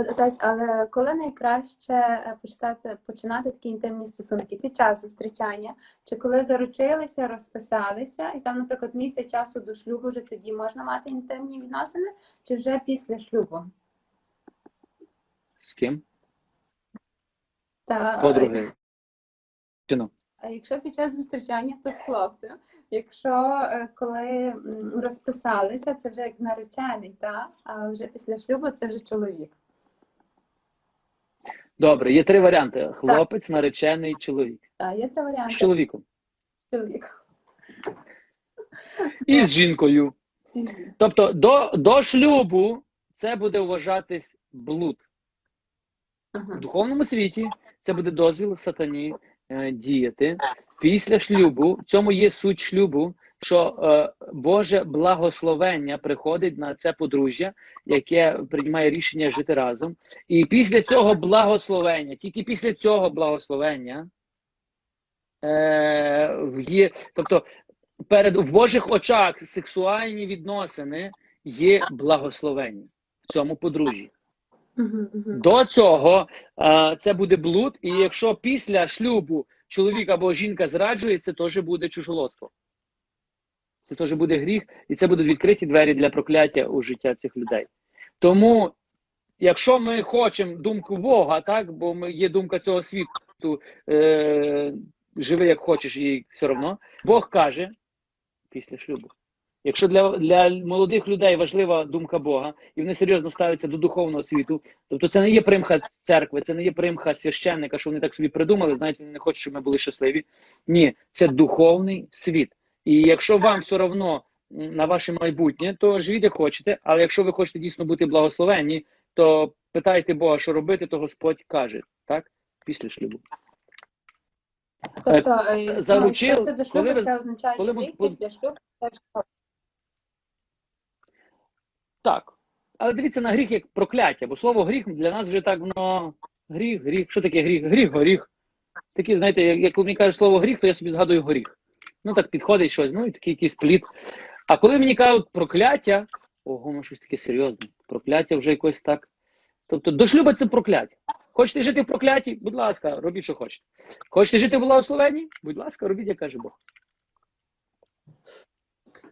Отець, але коли найкраще е, почати починати такі інтимні стосунки під час зустрічання, чи коли заручилися, розписалися, і там, наприклад, місяць часу до шлюбу вже тоді можна мати інтимні відносини, чи вже після шлюбу? З ким? Та Подруги. А якщо під час зустрічання, то з хлопцем. Якщо е, коли розписалися, це вже як наречений, та? а вже після шлюбу це вже чоловік. Добре, є три варіанти: хлопець, наречений, чоловік. Та, є три варіанти. З чоловіком. Чоловік. І з жінкою. Тобто до, до шлюбу це буде вважатись блуд. Ага. В духовному світі це буде дозвіл сатані е, діяти. Після шлюбу, в цьому є суть шлюбу, що е, Боже благословення приходить на це подружжя, яке приймає рішення жити разом. І після цього благословення, тільки після цього благословення, е, є, тобто перед в Божих очах сексуальні відносини є благословення в цьому подружжі. До цього е, це буде блуд, і якщо після шлюбу чоловік або жінка зраджує, це теж буде чужолоство. Це теж буде гріх, і це будуть відкриті двері для прокляття у життя цих людей. Тому, якщо ми хочемо думку Бога, так, бо ми, є думка цього світу, е, живи як хочеш, і все одно, Бог каже після шлюбу. Якщо для, для молодих людей важлива думка Бога, і вони серйозно ставляться до духовного світу, тобто це не є примха церкви, це не є примха священника, що вони так собі придумали, знаєте, вони не хочуть, щоб ми були щасливі. Ні, це духовний світ. І якщо вам все одно на ваше майбутнє, то живіть як хочете, але якщо ви хочете дійсно бути благословенні, то питайте Бога, що робити, то Господь каже, так? Після шлюбу. Тобто, е, ну, заручив, це до шлюбу, коли ви- це означає коли ви- після шлюбу це Так. Але дивіться на гріх як прокляття, бо слово гріх для нас вже так воно гріх, гріх. Що таке гріх? Гріх, горіх. Такі, знаєте, як, як коли мені кажуть слово гріх, то я собі згадую горіх. Ну так підходить щось, ну і такий якийсь плід. А коли мені кажуть прокляття, ого, ну щось таке серйозне. Прокляття вже якось так. Тобто до шлюба це прокляття. Хочете жити в прокляті? Будь ласка, робіть, що хочете. Хочете жити в благословенні? Будь ласка, робіть, як каже Бог.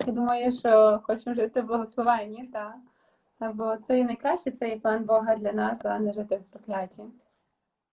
Я думаю, що хочемо жити в благословенні, так. Бо це і найкраще, це і план Бога для нас, а не жити в прокляті.